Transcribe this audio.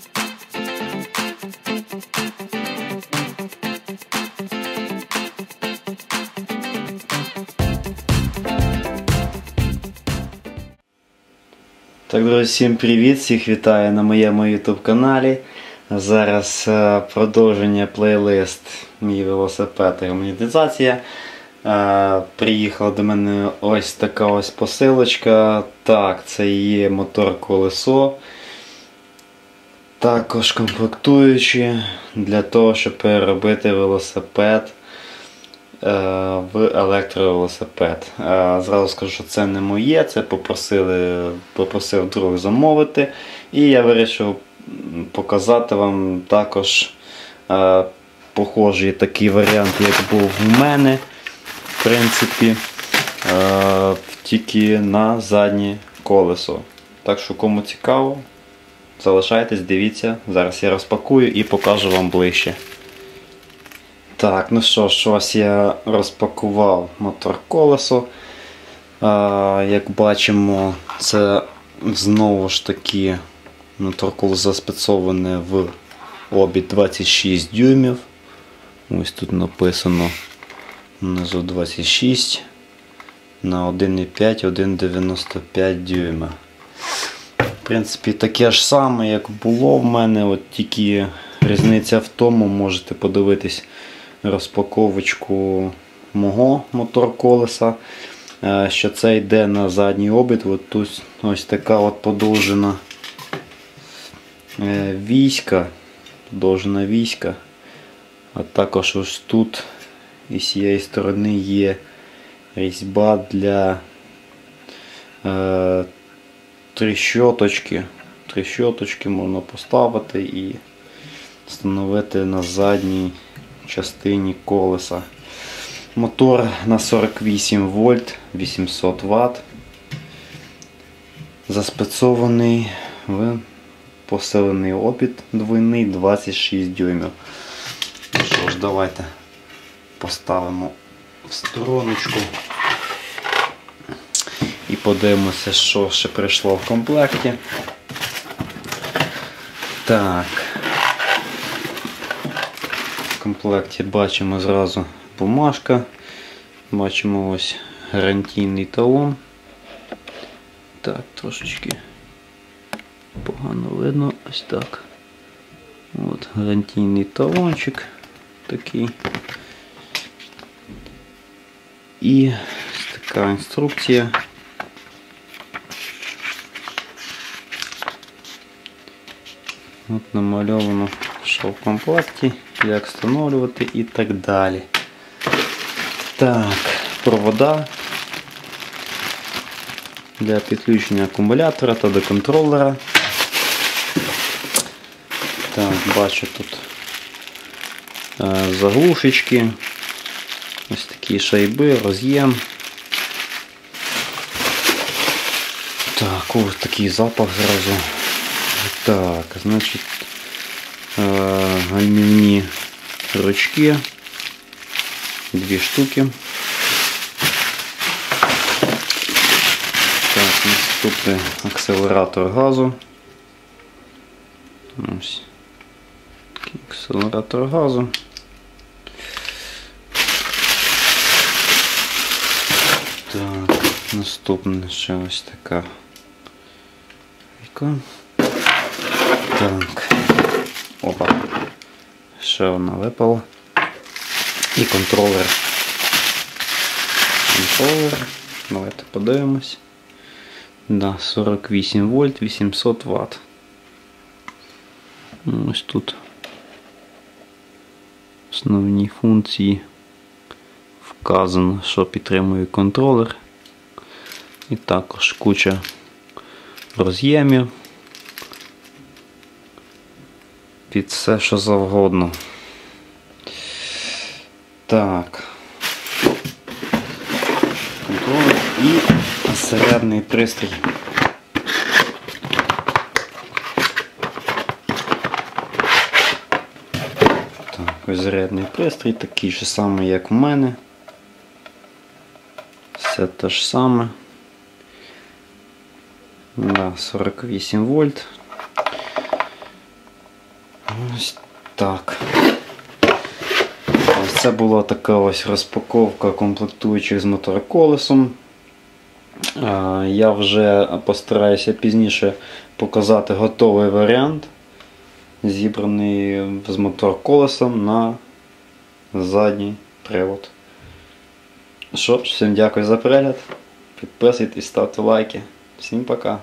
Так, друзі, всім привіт! Всіх вітаю на моєму YouTube каналі. Зараз е, продовження плейлист Мій велосипед і монетизація. Е, Приїхала до мене ось така ось посилочка. Так, це є мотор колесо. Також комплектуючі для того, щоб переробити велосипед е, в електровелосипед. Е, Зразу скажу, що це не моє, це попросили, попросив друг замовити. І я вирішив показати вам також е, похожий такий варіант, як був у мене. В принципі, тільки на заднє колесо. Так що кому цікаво, залишайтесь, дивіться. Зараз я розпакую і покажу вам ближче. Так, ну що ж, ось я розпакував мотор колесо. А, як бачимо, це знову ж таки мотор колесо спецоване в обід 26 дюймів. Ось тут написано внизу 26 на 1,5, 1,95 дюйма. Принципі, таке ж саме, як було в мене, от тільки різниця в тому, можете подивитись розпаковочку мого мотор колеса. е, Що це йде на задній обід. От тут ось така от подовжена е, війська. Подовжена війська. А також ось тут і з цієї сторони є різьба для е, трещоточки. Трещоточки можна поставити і встановити на задній частині колеса. Мотор на 48 вольт 800 Вт. Заспецований в посилений опіт двойний 26 дюймів. Що ж, давайте поставимо в стороночку і подивимося, що ще прийшло в комплекті. Так. В комплекті бачимо зразу бумажка. Бачимо ось гарантійний талон. Так, трошечки погано видно, ось так. От гарантійний талончик такий. І така інструкція. От намальовано, що в комплекті, як встановлювати і так далі. Так, провода для підключення акумулятора та до контролера. Так, бачу тут е, заглушечки, ось такі шайби, роз'єм. Так, ось такий запах зразу. Так, значить, гальмівні ручки, дві штуки. Так, наступний акселератор газу. Акселератор газу. Так, наступне ще ось така. Так. Опа. Ще одна випала. І контролер. Контролер. Давайте подивимось. Да, 48 вольт, 800 Вт. Ось тут основні функції вказано, що підтримує контролер. І також куча роз'ємів. Під все, що завгодно. Так. Контролер і зарядний пристрій. Так, ось зарядний пристрій, такий же самий, як в мене. Все те ж саме. Да, 48 вольт. Ось так. Ось це була така ось розпаковка комплектуючих з мотороколесом. Я вже постараюся пізніше показати готовий варіант, зібраний з моторколесом на задній привод. Що ж, всім дякую за перегляд. Підписуйтесь, ставте лайки. Всім пока.